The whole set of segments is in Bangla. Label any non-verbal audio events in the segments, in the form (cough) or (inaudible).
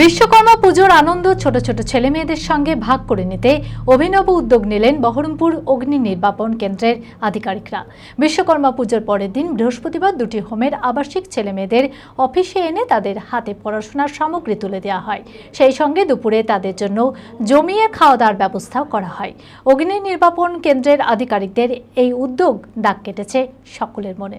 বিশ্বকর্মা পুজোর আনন্দ ছোট ছোট ছেলে মেয়েদের সঙ্গে ভাগ করে নিতে অভিনব উদ্যোগ নিলেন বহরমপুর অগ্নি নির্বাপন কেন্দ্রের আধিকারিকরা। বিশ্বকর্মা পুজোর পরের দিন বৃহস্পতিবার দুটি হোমের আবাসিক ছেলে মেয়েদের অফিসে এনে তাদের হাতে পড়াশোনার সামগ্রী তুলে দেওয়া হয়। সেই সঙ্গে দুপুরে তাদের জন্য জমিয়ে খাওয়া দাওয়ার ব্যবস্থাও করা হয়। অগ্নি নির্বাপন কেন্দ্রের আধিকারিকদের এই উদ্যোগ দাগ কেটেছে সকলের মনে।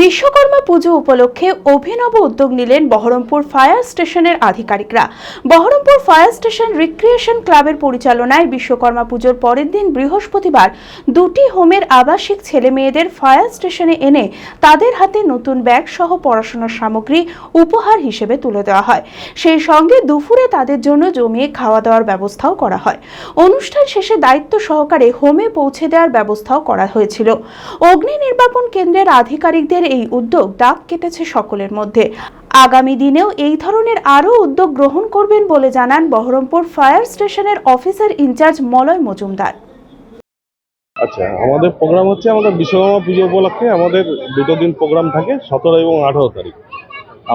Vishwakarma Puja উপলক্ষে অভিনব উদ্যোগ নিলেন বহরমপুর ফায়ার স্টেশনের আধিকারিকরা। বহরমপুর ফায়ার স্টেশন রিক্রিয়েশন ক্লাবের পরিচালনায় বিশ্বকর্মা পুজোর পরের দিন বৃহস্পতিবার দুটি হোমের আবাসিক ছেলে মেয়েদের ফায়ার স্টেশনে এনে তাদের হাতে নতুন ব্যাগ সহ পড়াশোনার সামগ্রী উপহার হিসেবে তুলে দেওয়া হয়। সেই সঙ্গে দুপুরে তাদের জন্য জমিয়ে খাওয়া দাওয়ার ব্যবস্থাও করা হয়। অনুষ্ঠান শেষে দায়িত্ব সহকারে হোমে পৌঁছে দেওয়ার ব্যবস্থাও করা হয়েছিল। অগ্নি নির্বাপন কেন্দ্রের আধিকারিকদের এই উদ্যোগ দাগ কেটেছে সকলের মধ্যে। আগামী দিনেও এই ধরনের আরও উদ্যোগ গ্রহণ করবেন বলে জানান বহরমপুর ফায়ার স্টেশনের officer in charge Malay Majumdar. আচ্ছা আমাদের প্রোগ্রাম হচ্ছে আমাদের বিশ্বকর্মা পুজো উপলক্ষে আমাদের দুটো দিন প্রোগ্রাম থাকে, সতেরো এবং আঠারো তারিখ।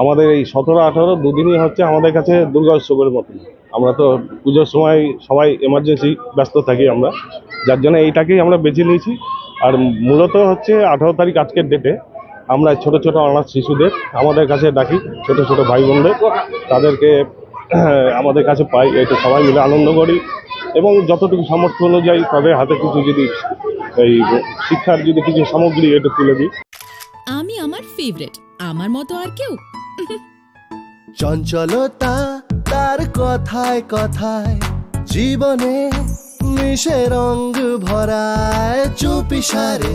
আমাদের এই সতেরো, আঠারো দুদিনই হচ্ছে আমাদের কাছে দুর্গা উৎসবের মতন। আমরা তো পুজোর সময় সবাই এমার্জেন্সি ব্যস্ত থাকি আমরা। যার জন্য এইটাকেই আমরা বেছে নিয়েছি। আর মূলত হচ্ছে আঠারো তারিখ আজকের ডেটে আমরা ছোট ছোট অনাথ শিশুদের আমাদের কাছে ডাকি ছোট ছোট ভাই বোনদের তাদেরকে (clears throat) আমাদের কাছে পাই এটা সবাই মিলে আনন্দ করি। এবং যতটুকু সামর্থ্য অনুযায়ী তাদের হাতে কিছু যদি এই শিক্ষার যদি কিছু সামগ্রী এটা তুলে দিই। আমি আমার ফেভারিট আমার মতো আর কেউ। চঞ্চলতা তার কথায় কথায় জীবনে মিশে রঙ ভরায় চুপি সারে।